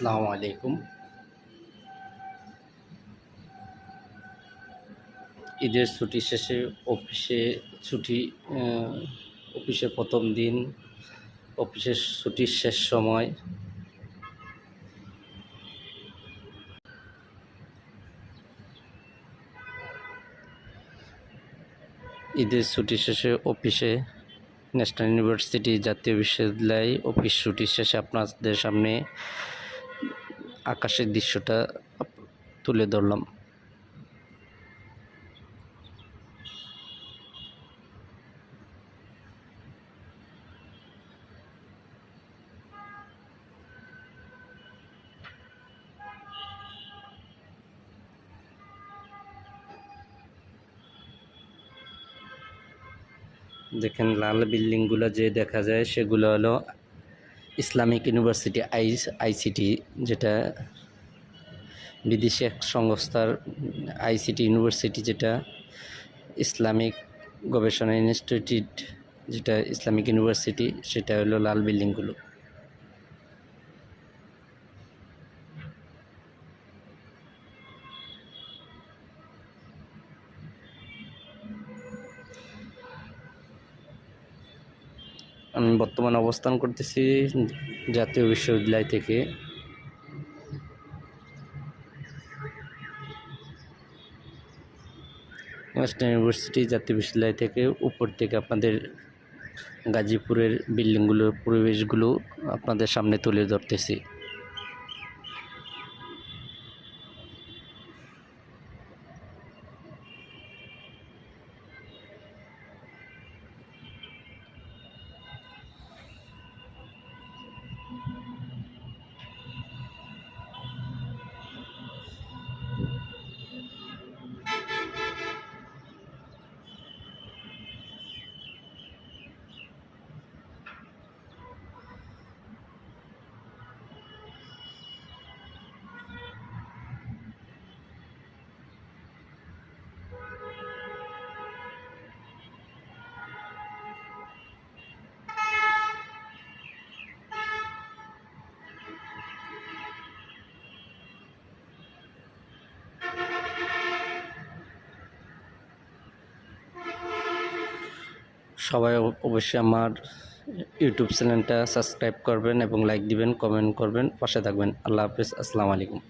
আসসালামু আলাইকুম। ঈদের ছুটি শেষে অফিসে ছুটি আহ, অফিসে প্রথম দিন অফিসের ছুটির শেষ সময়। ঈদের ছুটি শেষে অফিসে ন্যাশনাল ইউনিভার্সিটি জাতীয় বিশ্ববিদ্যালয় অফিস ছুটি শেষে আপনাদের সামনে আকাশের দৃশ্যটা তুলে ধরলাম। দেখেন লাল বিল্ডিংগুলো যে দেখা যায় সেগুলো হলো ইসলামিক ইউনিভার্সিটি, আই, আইসিটি যেটা বিদেশি এক সংস্থার আইসিটি ইউনিভার্সিটি যেটা ইসলামিক গবেষণা ইনস্টিটিউট যেটা ইসলামিক ইউনিভার্সিটি, সেটা হলো লাল বিল্ডিংগুলো। আমি বর্তমানে অবস্থান করতেছি জাতীয় বিশ্ববিদ্যালয় থেকে। ওয়েস্টার্ন ইউনিভার্সিটি জাতীয় বিশ্ববিদ্যালয় থেকে উপর থেকে আপনাদের গাজীপুরের বিল্ডিংগুলোর পরিবেশগুলো আপনাদের সামনে তুলে ধরতেছি। সবাই অবশ্যই আমার ইউটিউব চ্যানেলটা সাবস্ক্রাইব করবেন এবং লাইক দিবেন, কমেন্ট করবেন, পাশে থাকবেন। আল্লাহ হাফিজ, আসসালামু আলাইকুম।